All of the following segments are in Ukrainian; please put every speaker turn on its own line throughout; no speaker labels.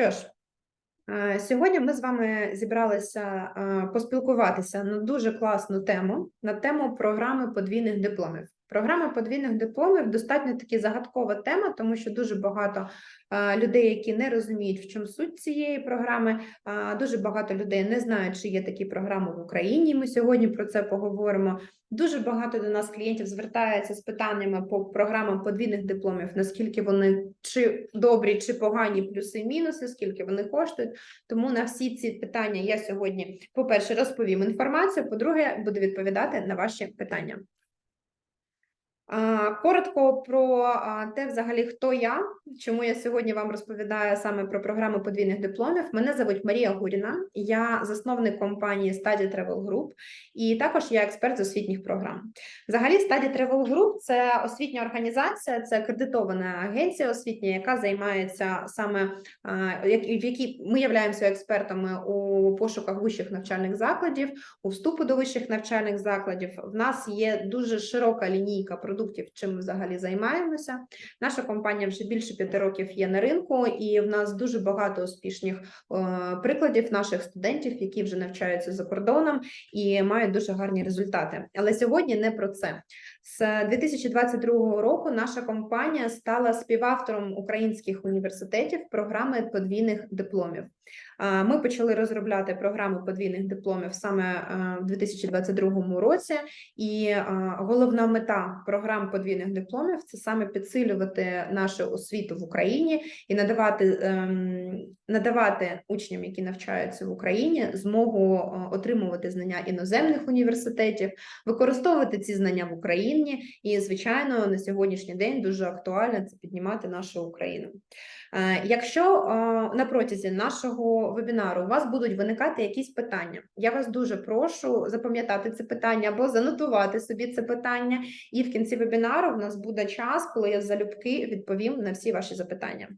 Що ж, е, сьогодні ми з вами зібралися е, поспілкуватися на дуже класну тему, на тему програми подвійних дипломів. Програма подвійних дипломів достатньо таки загадкова тема, тому що дуже багато е, людей, які не розуміють, в чому суть цієї програми. Дуже багато людей не знають, чи є такі програми в Україні. Ми сьогодні про це поговоримо. Дуже багато до нас клієнтів звертається з питаннями по програмам подвійних дипломів, наскільки вони чи добрі, чи погані плюси-мінуси, скільки вони коштують. Тому на всі ці питання я сьогодні, по-перше, розповім інформацію, по-друге, буду відповідати на ваші питання. Коротко про те, взагалі, хто я, чому я сьогодні вам розповідаю саме про програму подвійних дипломів. Мене звуть Марія Гуріна, я засновник компанії Study Travel Group, і також я експерт з освітніх програм. Взагалі, Study Travel Group – це освітня організація, це акредитована агенція освітня, яка займається саме в якій ми являємося експертами у пошуках вищих навчальних закладів, у вступу до вищих навчальних закладів. В нас є дуже широка лінійка продуктів, чим ми взагалі займаємося. Наша компанія вже більше п'яти років є на ринку, і в нас дуже багато успішних е, прикладів наших студентів, які вже навчаються за кордоном і мають дуже гарні результати. Але сьогодні не про це. З 2022 року наша компанія стала співавтором українських університетів програми подвійних дипломів. Ми почали розробляти програми подвійних дипломів саме е, в 2022 році, і е, головна мета програм подвійних дипломів це саме підсилювати нашу освіту в Україні і надавати, ем, надавати учням, які навчаються в Україні, змогу е, отримувати знання іноземних університетів, використовувати ці знання в Україні. І, звичайно, на сьогоднішній день дуже актуально це піднімати нашу Україну. Якщо на протязі нашого вебінару у вас будуть виникати якісь питання, я вас дуже прошу запам'ятати це питання або занотувати собі це питання, і в кінці вебінару в нас буде час, коли я залюбки відповім на всі ваші запитання.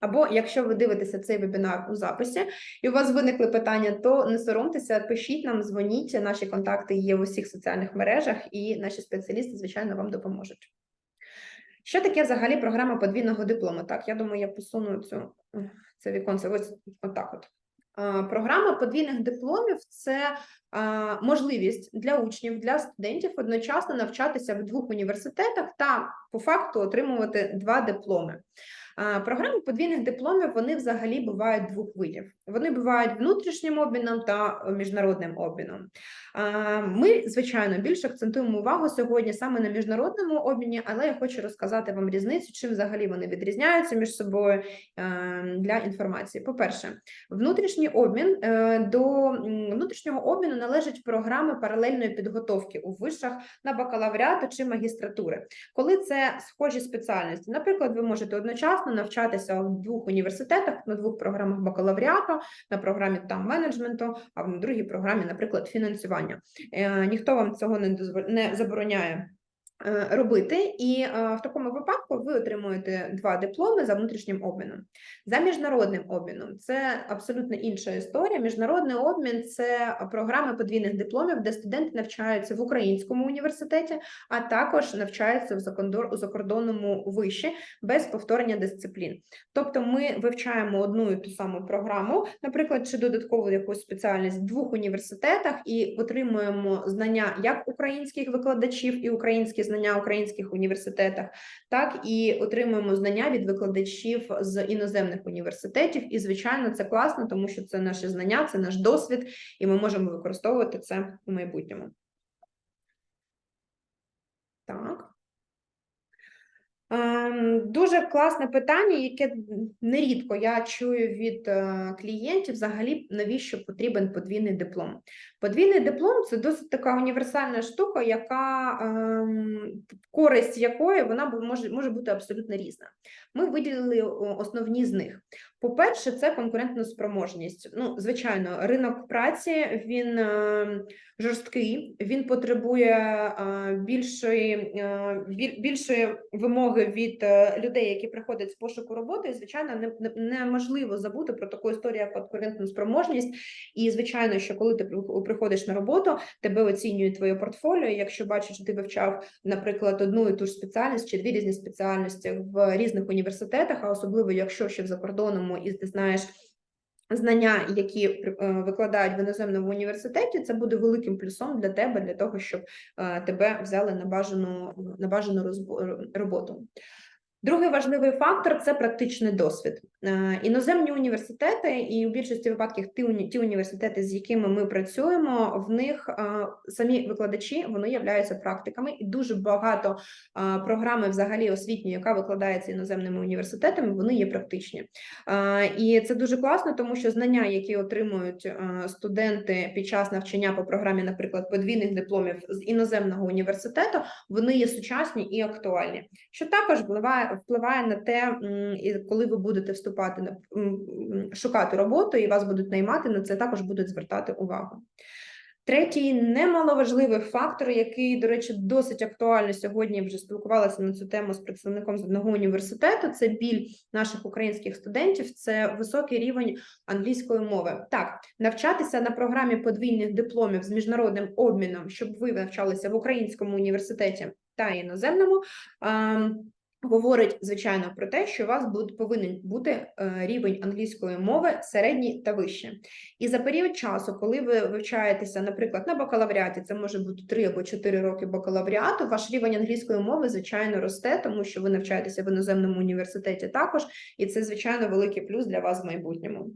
Або якщо ви дивитеся цей вебінар у записі і у вас виникли питання, то не соромтеся, пишіть нам, дзвоніть. Наші контакти є в усіх соціальних мережах, і наші спеціалісти, звичайно, вам допоможуть. Що таке взагалі програма подвійного диплому? Так, я думаю, я посуну цю це віконце. Ось отак. От. Програма подвійних дипломів це можливість для учнів, для студентів одночасно навчатися в двох університетах та по факту отримувати два дипломи. Програми подвійних дипломів вони взагалі бувають двох видів. Вони бувають внутрішнім обміном та міжнародним обміном. Ми, звичайно, більше акцентуємо увагу сьогодні саме на міжнародному обміні, але я хочу розказати вам різницю, чим взагалі вони відрізняються між собою для інформації. По-перше, внутрішній обмін е, до внутрішнього обміну належать програми паралельної підготовки у вишах на бакалавріату чи магістратури, коли це схожі спеціальності. Наприклад, ви можете одночасно навчатися в двох університетах на двох програмах бакалавріату, на програмі там менеджменту, а в другій програмі, наприклад, фінансування. Е, Ніхто вам цього не дозволяє не забороняє. Е, Робити, і е, в такому випадку ви отримуєте два дипломи за внутрішнім обміном. За міжнародним обміном це абсолютно інша історія. Міжнародний обмін це програми подвійних дипломів, де студенти навчаються в українському університеті, а також навчаються в закондор- у закордонному виші без повторення дисциплін. Тобто ми вивчаємо одну і ту саму програму, наприклад, чи додаткову якусь спеціальність в двох університетах і отримуємо знання як українських викладачів і українські знання в українських університетах, так і отримуємо знання від викладачів з іноземних університетів. І, звичайно, це класно, тому що це наші знання, це наш досвід, і ми можемо використовувати це у майбутньому. Так. Ем, Дуже класне питання, яке нерідко я чую від е, клієнтів взагалі, навіщо потрібен подвійний диплом. Подвійний диплом це досить така універсальна штука, яка ем, користь якої вона може, може бути абсолютно різна. Ми виділили основні з них. По-перше, це конкурентна спроможність. Ну, звичайно, ринок праці він е, жорсткий, він потребує е, більшої, е, більшої вимоги від е, людей, які приходять з пошуку роботи. І звичайно, не, не- неможливо забути про таку історію, як конкурентну спроможність. І звичайно, що коли ти приходиш на роботу, тебе оцінюють твоє портфоліо. Якщо бачиш, що ти вивчав, наприклад, одну і ту ж спеціальність чи дві різні спеціальності в різних університетах, а особливо якщо ще в закордонному і ти знаєш. Знання, які е, викладають в іноземному університеті, це буде великим плюсом для тебе, для того, щоб е, тебе взяли на бажану на бажану роботу. Другий важливий фактор це практичний досвід. Е, Іноземні університети, і у більшості випадків ті, уні- ті університети, з якими ми працюємо, в них е, самі викладачі вони являються практиками, і дуже багато е, програми взагалі освітньої, яка викладається іноземними університетами, вони є практичні. І це дуже класно, тому що знання, які отримують студенти під час навчання по програмі, наприклад, подвійних дипломів з іноземного університету, вони є сучасні і актуальні що також впливає впливає на те, коли ви будете вступати на шукати роботу і вас будуть наймати, на це також будуть звертати увагу. Третій немаловажливий фактор, який, до речі, досить актуально сьогодні я вже спілкувалася на цю тему з представником з одного університету. Це біль наших українських студентів, це високий рівень англійської мови. Так, навчатися на програмі подвійних дипломів з міжнародним обміном, щоб ви навчалися в українському університеті та іноземному. Говорить звичайно про те, що у вас буде повинен бути е, рівень англійської мови середній та вище. І за період часу, коли ви вивчаєтеся, наприклад, на бакалавріаті, це може бути 3 або 4 роки бакалавріату, ваш рівень англійської мови, звичайно, росте, тому що ви навчаєтеся в іноземному університеті також, і це, звичайно, великий плюс для вас в майбутньому.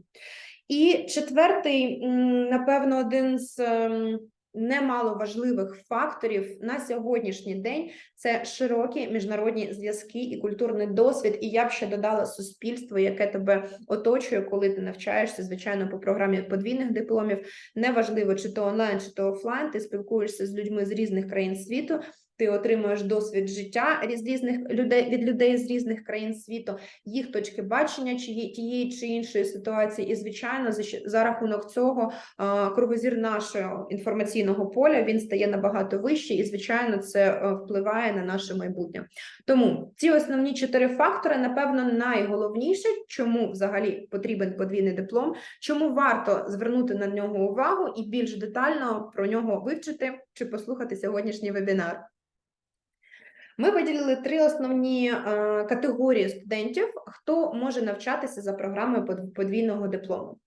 І четвертий, напевно, один з ем, немало важливих факторів на сьогоднішній день це широкі міжнародні зв'язки і культурний досвід. І я б ще додала суспільство, яке тебе оточує, коли ти навчаєшся, звичайно, по програмі подвійних дипломів. Неважливо, чи то онлайн, чи то офлайн. Ти спілкуєшся з людьми з різних країн світу. Ти отримуєш досвід життя різ- різних людей від людей з різних країн світу, їх точки бачення чиї- тієї чи іншої ситуації, і звичайно, за за рахунок цього кругозір нашого інформаційного поля він стає набагато вищий, і звичайно, це е, впливає на наше майбутнє. Тому ці основні чотири фактори, напевно, найголовніше, чому взагалі потрібен подвійний диплом, чому варто звернути на нього увагу і більш детально про нього вивчити чи послухати сьогоднішній вебінар. Ми виділили три основні е, категорії студентів, хто може навчатися за програмою под- подвійного диплому.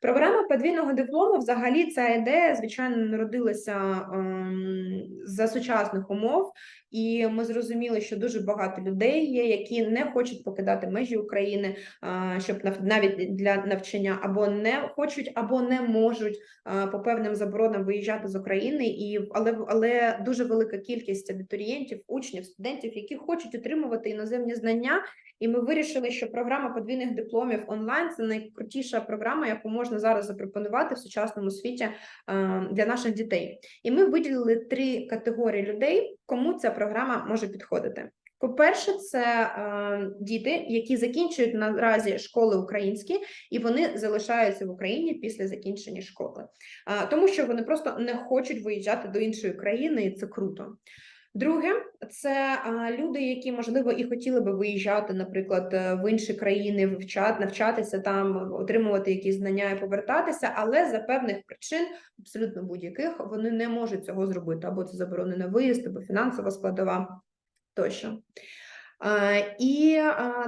Програма подвійного диплому, взагалі, ця ідея, звичайно, народилася ем, за сучасних умов, і ми зрозуміли, що дуже багато людей є, які не хочуть покидати межі України, е, щоб нав- навіть для навчання, або не хочуть, або не можуть е, по певним заборонам виїжджати з України, і але але дуже велика кількість абітурієнтів, учнів, студентів, які хочуть отримувати іноземні знання. І ми вирішили, що програма подвійних дипломів онлайн це найкрутіша програма, яку можна зараз запропонувати в сучасному світі е, для наших дітей. І ми виділили три категорії людей, кому ця програма може підходити. По-перше, це е, діти, які закінчують наразі школи українські, і вони залишаються в Україні після закінчення школи, е, тому що вони просто не хочуть виїжджати до іншої країни, і це круто. Друге, це люди, які можливо і хотіли би виїжджати, наприклад, е, в інші країни, вивчати, навчатися там, отримувати якісь знання і повертатися, але за певних причин, абсолютно будь-яких, вони не можуть цього зробити, або це заборонений виїзд, або фінансова складова тощо. А, І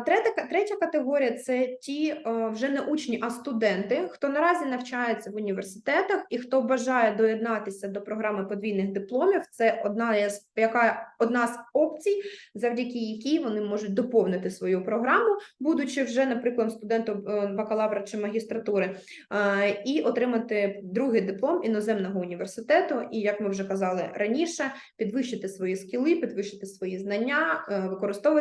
третя, третя категорія це ті вже не учні, а студенти, хто наразі навчається в університетах і хто бажає доєднатися до програми подвійних дипломів. Це одна з яка одна з опцій, завдяки якій вони можуть доповнити свою програму, будучи вже, наприклад, студентом е, бакалавра чи магістратури, і отримати другий диплом іноземного університету. І як ми вже казали раніше, підвищити свої скіли, підвищити свої знання, е,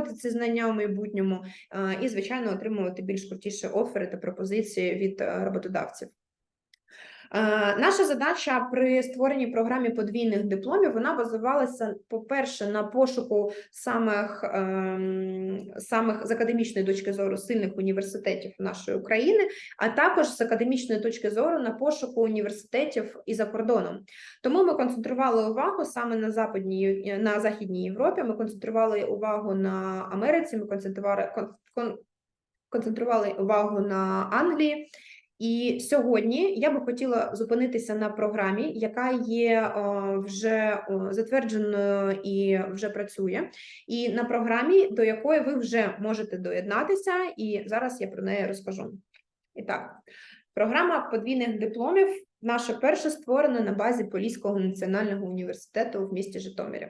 використовувати ці знання в майбутньому е, і, звичайно, отримувати більш крутіші офери та пропозиції від е, роботодавців. Е, Наша задача при створенні програми подвійних дипломів вона базувалася, по-перше, на пошуку самих, ем, самих з академічної точки зору сильних університетів нашої України, а також з академічної точки зору на пошуку університетів і за кордоном. Тому ми концентрували увагу саме на западній на західній Європі. Ми концентрували увагу на Америці. Ми концентрували кон- кон- концентрували увагу на Англії. І сьогодні я би хотіла зупинитися на програмі, яка є е, вже затвердженою і вже працює, і на програмі, до якої ви вже можете доєднатися, і зараз я про неї розкажу. І так, програма подвійних дипломів наша перша створена на базі Поліського національного університету в місті Житомирі.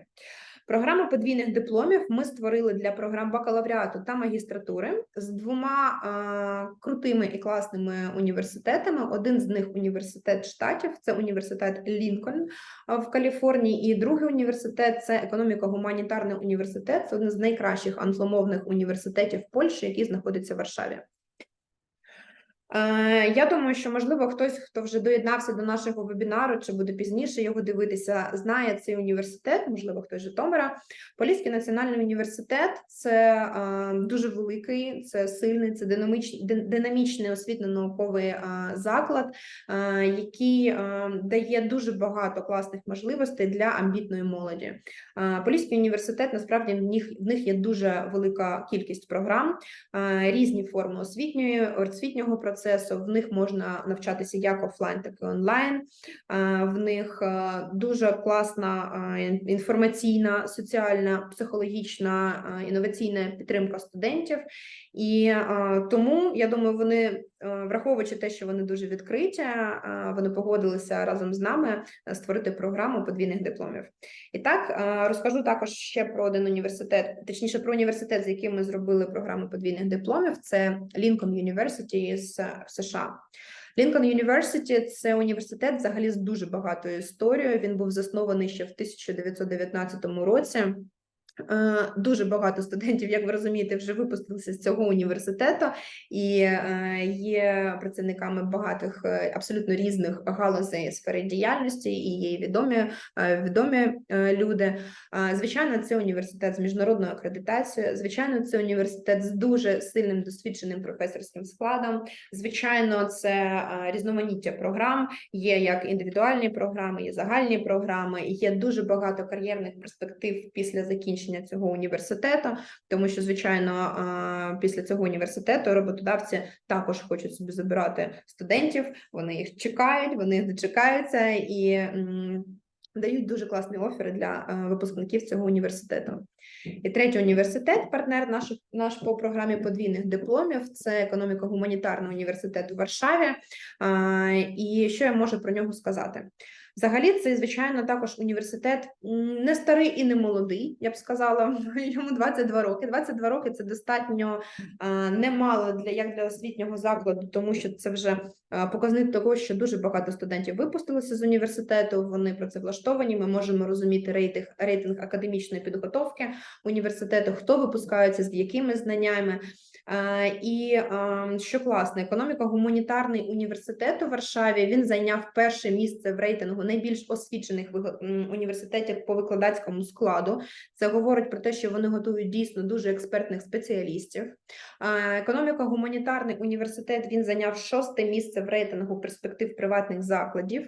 Програму подвійних дипломів ми створили для програм бакалавріату та магістратури з двома е, крутими і класними університетами. Один з них університет штатів, це університет Лінкольн в Каліфорнії, і другий університет це економіко-гуманітарний університет. Це один з найкращих англомовних університетів Польщі, який знаходиться в Варшаві. Е, Я думаю, що можливо хтось, хто вже доєднався до нашого вебінару, чи буде пізніше його дивитися, знає цей університет, можливо, хтось з Житомира. Поліський національний університет це е, дуже великий, це сильний, це динамічний, освітньо-науковий е, заклад, який дає дуже багато класних можливостей для амбітної молоді. Поліський університет насправді в них в них є дуже велика кількість програм, різні форми освітньої освітнього процесу. В них можна навчатися як офлайн, так і онлайн. В них е, дуже класна е, інформаційна, соціальна, психологічна, е, інноваційна підтримка студентів. І тому я думаю, вони, враховуючи те, що вони дуже відкриті, вони погодилися разом з нами створити програму подвійних дипломів. І так розкажу також ще про один університет, точніше про університет, з яким ми зробили програму подвійних дипломів. Це Lincoln University з в США. Лінкон Юніверситі – це університет взагалі з дуже багатою історією. Він був заснований ще в 1919 році. Е, Дуже багато студентів, як ви розумієте, вже випустилися з цього університету і е, є працівниками багатих е, абсолютно різних галузей сфери діяльності, і є відомі відомі люди. Звичайно, це університет з міжнародною акредитацією. Звичайно, це університет з дуже сильним досвідченим професорським складом. Звичайно, це різноманіття програм. Є як індивідуальні програми, є загальні програми. Є дуже багато кар'єрних перспектив після закінчення цього університету, тому що, звичайно, після цього університету роботодавці також хочуть собі забирати студентів. Вони їх чекають, вони їх дочекаються і. Дають дуже класні офери для випускників цього університету. І третій університет, партнер наш, наш по програмі подвійних дипломів, це економіко-гуманітарний університет у Варшаві. І що я можу про нього сказати? Взагалі, це, звичайно, також університет не старий і не молодий, я б сказала, йому 22 роки. 22 роки це достатньо немало для як для освітнього закладу, тому що це вже показник того, що дуже багато студентів випустилися з університету. Вони працевлаштовані. Ми можемо розуміти рейтинг, рейтинг академічної підготовки університету, хто випускається з якими знаннями. Е, І е, що класно, економіко-гуманітарний університет у Варшаві він зайняв перше місце в рейтингу найбільш освічених університетів по викладацькому складу. Це говорить про те, що вони готують дійсно дуже експертних спеціалістів. Е, Економіко-гуманітарний університет він зайняв шосте місце в рейтингу перспектив приватних закладів.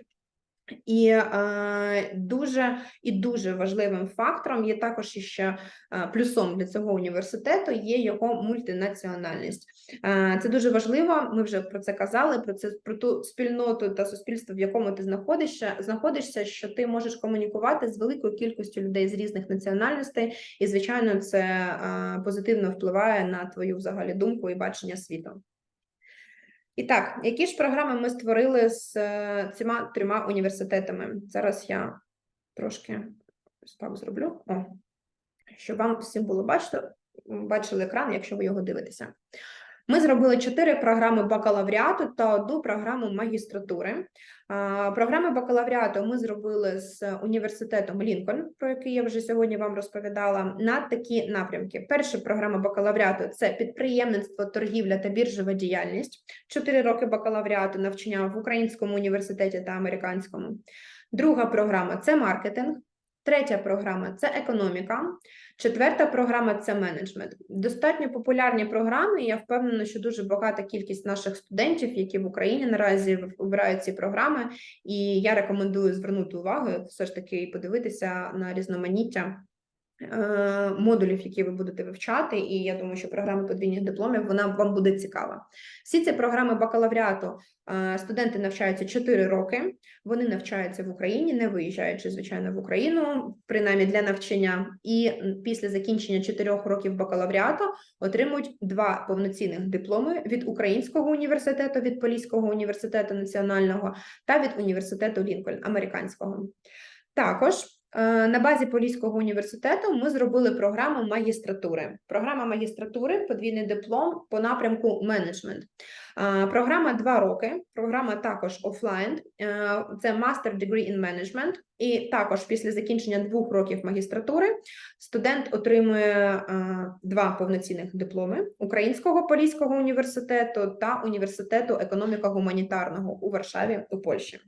І е, дуже і дуже важливим фактором є також ще е, плюсом для цього університету є його мультинаціональність. Е, це дуже важливо. Ми вже про це казали. Про це про ту спільноту та суспільство, в якому ти знаходишся, знаходишся, що ти можеш комунікувати з великою кількістю людей з різних національностей, і звичайно, це е, позитивно впливає на твою взагалі думку і бачення світу. І так, які ж програми ми створили з е, цими трьома університетами? Зараз я трошки так зроблю, О, щоб вам всім було бачити, бачили екран, якщо ви його дивитеся. Ми зробили чотири програми бакалавріату та одну програму магістратури. Програми бакалавріату ми зробили з університетом Лінкольн, про який я вже сьогодні вам розповідала, на такі напрямки. Перша програма бакалавріату це підприємництво, торгівля та біржова діяльність. Чотири роки бакалавріату навчання в українському університеті та американському. Друга програма це маркетинг. Третя програма це економіка. Четверта програма це менеджмент. Достатньо популярні програми. Я впевнена, що дуже багата кількість наших студентів, які в Україні наразі обирають ці програми, і я рекомендую звернути увагу, все ж таки, і подивитися на різноманіття. Е, Модулів, які ви будете вивчати, і я думаю, що програма подвійних дипломів вона вам буде цікава. Всі ці програми бакалавріату е, студенти навчаються 4 роки. Вони навчаються в Україні, не виїжджаючи, звичайно, в Україну, принаймні для навчання, і після закінчення 4 років бакалавріату отримують два повноцінних дипломи від Українського університету, від Поліського університету національного та від університету Лінкольн американського. Також на базі Поліського університету ми зробили програму магістратури. Програма магістратури, подвійний диплом по напрямку менеджмент. Е, Програма два роки. Програма також офлайн. Е, Це Master Degree in Management. І також після закінчення двох років магістратури студент отримує е, два повноцінних дипломи Українського Поліського університету та університету економіко-гуманітарного у Варшаві у Польщі.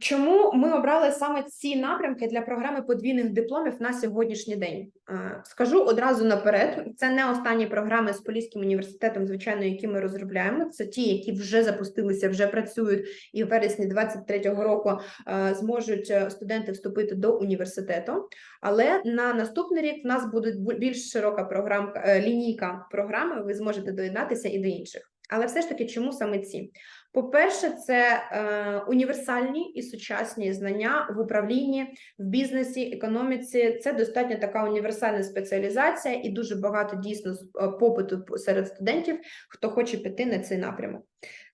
Чому ми обрали саме ці напрямки для програми подвійних дипломів на сьогоднішній день? Е, Скажу одразу наперед, це не останні програми з Поліським університетом, звичайно, які ми розробляємо. Це ті, які вже запустилися, вже працюють, і в вересні 23-го року е, зможуть е, студенти вступити до університету. Але на наступний рік в нас буде бу- більш широка програмка, лінійка програми. Ви зможете доєднатися і до інших. Але все ж таки, чому саме ці? По-перше, це е, універсальні і сучасні знання в управлінні, в бізнесі, економіці. Це достатньо така універсальна спеціалізація, і дуже багато дійсно е, попиту серед студентів, хто хоче піти на цей напрямок.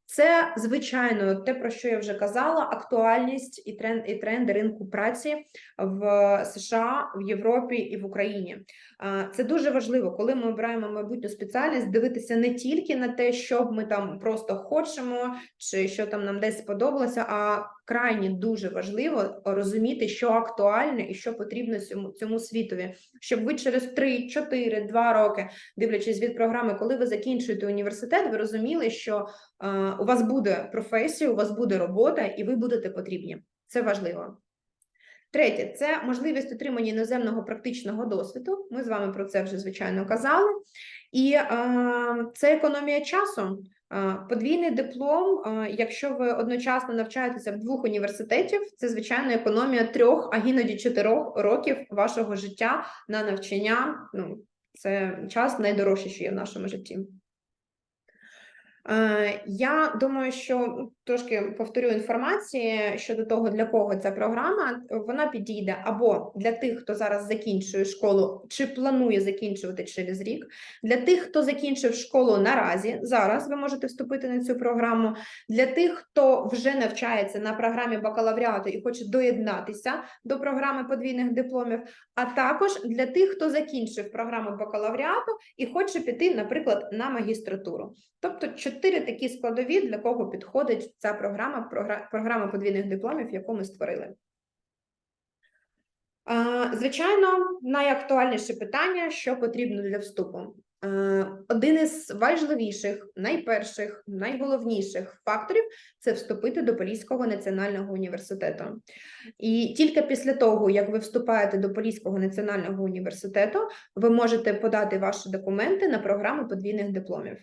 Це звичайно те, про що я вже казала: актуальність і тренд і тренди ринку праці в США, в Європі і в Україні. Е, Це дуже важливо, коли ми обираємо майбутню спеціальність, дивитися не тільки на те, що ми там просто хочемо, чи що там нам десь сподобалося, а крайні дуже важливо розуміти, що актуальне і що потрібно цьому, цьому світові, щоб ви через 3, 4, 2 роки, дивлячись від програми, коли ви закінчуєте університет, ви розуміли, що е, у вас буде професія, у вас буде робота, і ви будете потрібні. Це важливо. Третє це можливість отримання іноземного практичного досвіду. Ми з вами про це вже звичайно казали. І е, це економія часу. Подвійний диплом, якщо ви одночасно навчаєтеся в двох університетів, це звичайно економія трьох, а іноді чотирьох років вашого життя на навчання. Ну, це час найдорожчий, що є в нашому житті. Е, Я думаю, що ну, трошки повторю інформації щодо того, для кого ця програма. Вона підійде або для тих, хто зараз закінчує школу чи планує закінчувати через рік. Для тих, хто закінчив школу наразі, зараз ви можете вступити на цю програму. Для тих, хто вже навчається на програмі бакалавріату і хоче доєднатися до програми подвійних дипломів, а також для тих, хто закінчив програму бакалавріату і хоче піти, наприклад, на магістратуру. Тобто чотири такі складові, для кого підходить ця програма, програ- програма подвійних дипломів, яку ми створили. Звичайно, найактуальніше питання, що потрібно для вступу. Е, Один із важливіших, найперших, найголовніших факторів це вступити до Поліського національного університету. І тільки після того, як ви вступаєте до Поліського національного університету, ви можете подати ваші документи на програму подвійних дипломів.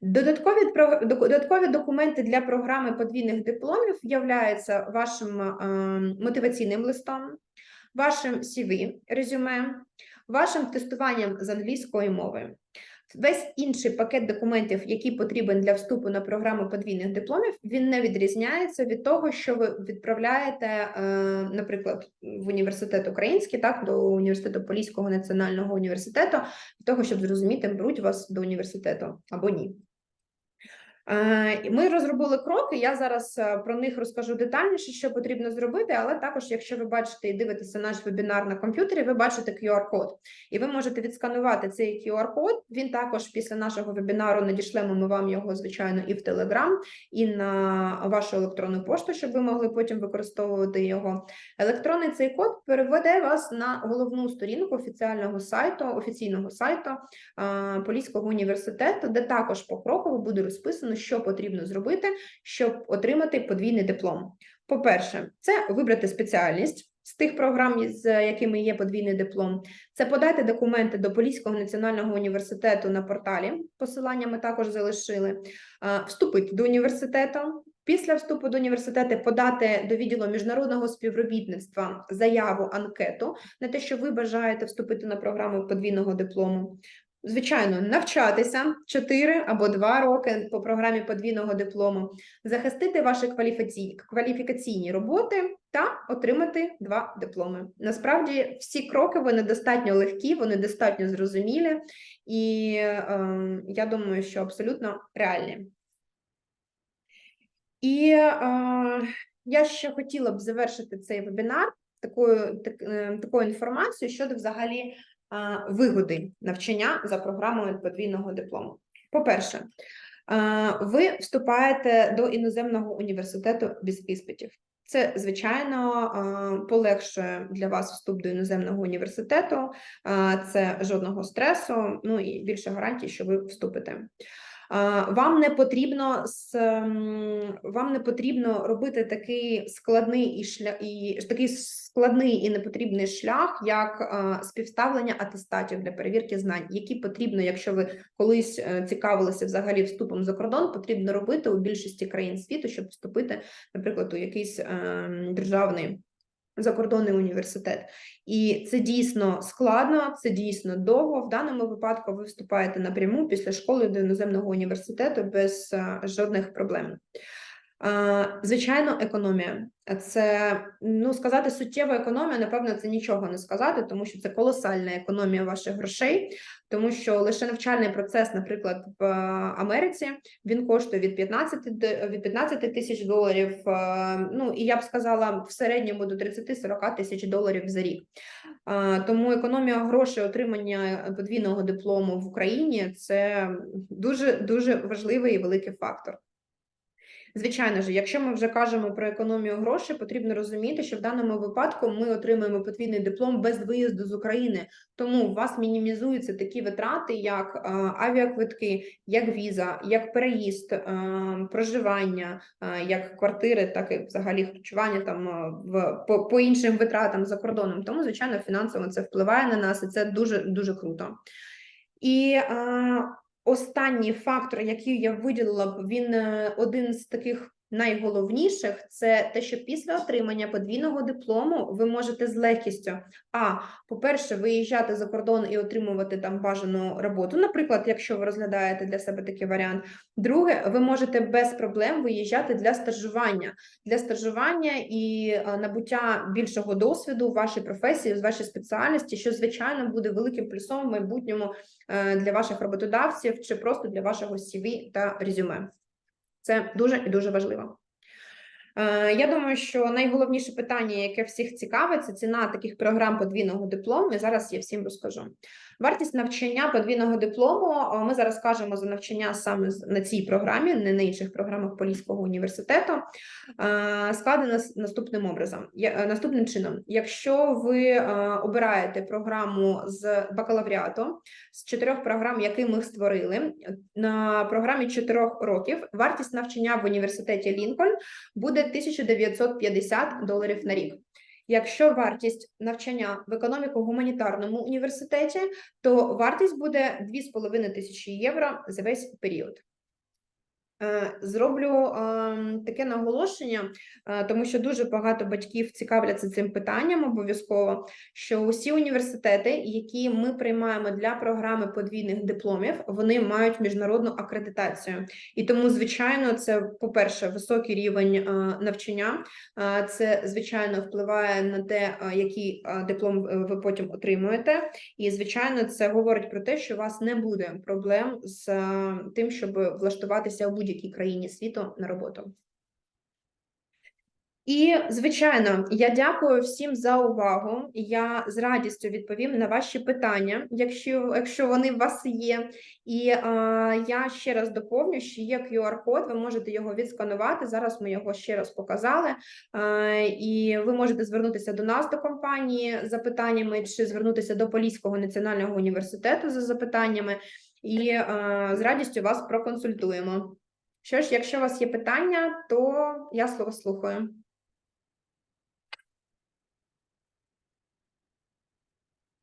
Додаткові, додаткові документи для програми подвійних дипломів являються вашим е, мотиваційним листом, вашим CV, резюме, вашим тестуванням з англійської мови. Весь інший пакет документів, який потрібен для вступу на програму подвійних дипломів, він не відрізняється від того, що ви відправляєте, е, наприклад, в університет український, так до університету Поліського національного університету, для того, щоб зрозуміти, беруть вас до університету або ні. Е, Ми розробили кроки. Я зараз е, про них розкажу детальніше, що потрібно зробити. Але також, якщо ви бачите і дивитеся наш вебінар на комп'ютері, ви бачите QR-код, і ви можете відсканувати цей QR-код. Він також після нашого вебінару надішлемо ми вам його, звичайно, і в Telegram, і на вашу електронну пошту, щоб ви могли потім використовувати його. Електронний цей код переведе вас на головну сторінку офіціального сайту, офіційного сайту е, Поліського університету, де також покроково буде розписано, що потрібно зробити, щоб отримати подвійний диплом. По-перше, це вибрати спеціальність. З тих програм, з якими є подвійний диплом, це подати документи до Поліського національного університету на порталі. Посилання ми також залишили, е, вступити до університету. Після вступу до університету подати до відділу міжнародного співробітництва заяву анкету на те, що ви бажаєте вступити на програму подвійного диплому. Звичайно, навчатися 4 або 2 роки по програмі подвійного диплому, захистити ваші кваліфікаційні, роботи та отримати два дипломи. Насправді, всі кроки вони достатньо легкі, вони достатньо зрозумілі, і е, я думаю, що абсолютно реальні. І е, я ще хотіла б завершити цей вебінар такою, так, е, такою інформацією щодо взагалі вигоди навчання за програмою подвійного диплому. По-перше, ви вступаєте до іноземного університету без іспитів. Це, звичайно, полегшує для вас вступ до іноземного університету, це жодного стресу, ну і більше гарантій, що ви вступите. Вам не потрібно вам не потрібно робити такий складний і шлях і такий складний і непотрібний шлях, як співставлення атестатів для перевірки знань, які потрібно, якщо ви колись е, цікавилися взагалі вступом за кордон, потрібно робити у більшості країн світу, щоб вступити, наприклад, у якийсь ем, державний закордонний університет, і це дійсно складно, це дійсно довго. В даному випадку ви вступаєте напряму після школи до іноземного університету без е, жодних проблем. Звичайно, економія. Це ну сказати суттєва економія, напевно, це нічого не сказати, тому що це колосальна економія ваших грошей, тому що лише навчальний процес, наприклад, в Америці він коштує від 15 від 15 тисяч доларів. Ну і я б сказала, в середньому до 30-40 тисяч доларів за рік. Тому економія грошей отримання подвійного диплому в Україні це дуже дуже важливий і великий фактор. Звичайно ж, якщо ми вже кажемо про економію грошей, потрібно розуміти, що в даному випадку ми отримуємо потрібний диплом без виїзду з України, тому у вас мінімізуються такі витрати, як е, авіаквитки, як віза, як переїзд, е, проживання, е, як квартири, так і взагалі харчування там в по, по іншим витратам за кордоном. Тому, звичайно, фінансово це впливає на нас, і це дуже дуже круто. І Останній фактор, який я виділила б, він е, один з таких найголовніших це те, що після отримання подвійного диплому ви можете з легкістю а по-перше, виїжджати за кордон і отримувати там бажану роботу. Наприклад, якщо ви розглядаєте для себе такий варіант. Друге, ви можете без проблем виїжджати для стажування, для стажування і набуття більшого досвіду в вашій професії, в вашій спеціальності, що звичайно буде великим плюсом в майбутньому е, для ваших роботодавців чи просто для вашого CV та резюме. Це дуже і дуже важливо. Е, я думаю, що найголовніше питання, яке всіх цікавить, це ціна таких програм подвійного диплому. Зараз я всім розкажу. Вартість навчання подвійного диплому. Ми зараз кажемо за навчання саме на цій програмі, не на інших програмах Поліського університету. Складена наступним образом, е, наступним чином. Якщо ви е, обираєте програму з бакалавріату з чотирьох програм, які ми створили на програмі чотирьох років, вартість навчання в університеті Лінкольн буде 1950 доларів на рік. Якщо вартість навчання в економіко-гуманітарному університеті, то вартість буде 2,5 тисячі євро за весь період. Е, зроблю ем, таке наголошення, е, тому що дуже багато батьків цікавляться цим питанням обов'язково. Що усі університети, які ми приймаємо для програми подвійних дипломів, вони мають міжнародну акредитацію, і тому, звичайно, це по-перше, високий рівень е, навчання. Це звичайно впливає на те, який диплом ви потім отримуєте. І звичайно, це говорить про те, що у вас не буде проблем з тим, щоб влаштуватися у будь будь-якій країні світу на роботу. І, звичайно, я дякую всім за увагу. Я з радістю відповім на ваші питання, якщо, якщо вони у вас є. І е, я ще раз доповню, що є QR-код, ви можете його відсканувати. Зараз ми його ще раз показали. Е, і ви можете звернутися до нас, до компанії, за питаннями, чи звернутися до Поліського національного університету за запитаннями, і е, з радістю вас проконсультуємо. Що ж, якщо у вас є питання, то я слово слухаю.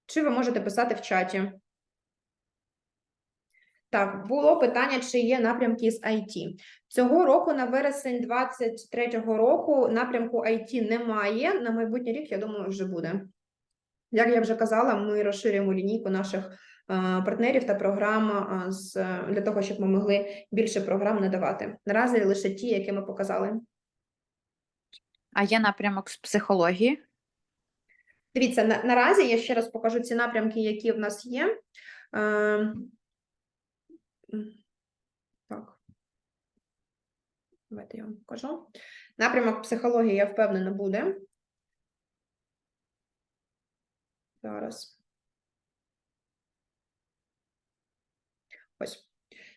Чи ви можете писати в чаті? Так, було питання, чи є напрямки з IT. Цього року, на вересень 23-го року, напрямку IT немає. На майбутній рік, я думаю, вже буде. Як я вже казала, ми розширюємо лінійку наших партнерів та програм е, з, для того, щоб ми могли більше програм надавати. Наразі лише ті, які ми показали.
А є напрямок з психології?
Дивіться, на, наразі я ще раз покажу ці напрямки, які в нас є. Е, так. Давайте я вам покажу. Напрямок психології, я впевнена, буде. Зараз. Ось.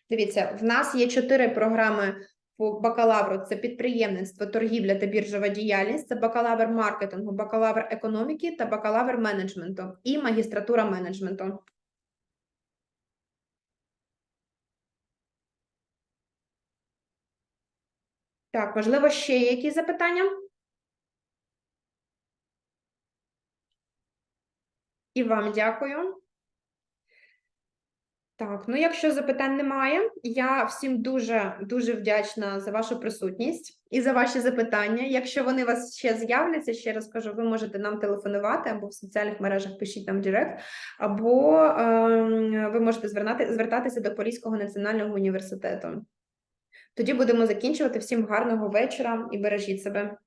Дивіться, в нас є чотири програми по бакалавру: це підприємництво, торгівля та біржова діяльність, це бакалавр маркетингу, бакалавр економіки та бакалавр менеджменту і магістратура менеджменту. Так, можливо, ще є якісь запитання? І вам дякую. Так, ну якщо запитань немає, я всім дуже дуже вдячна за вашу присутність і за ваші запитання. Якщо вони у вас ще з'являться, ще раз кажу, ви можете нам телефонувати або в соціальних мережах пишіть нам в Директ, або ем, ви можете звернати, звертатися до Поліського національного університету. Тоді будемо закінчувати. Всім гарного вечора і бережіть себе.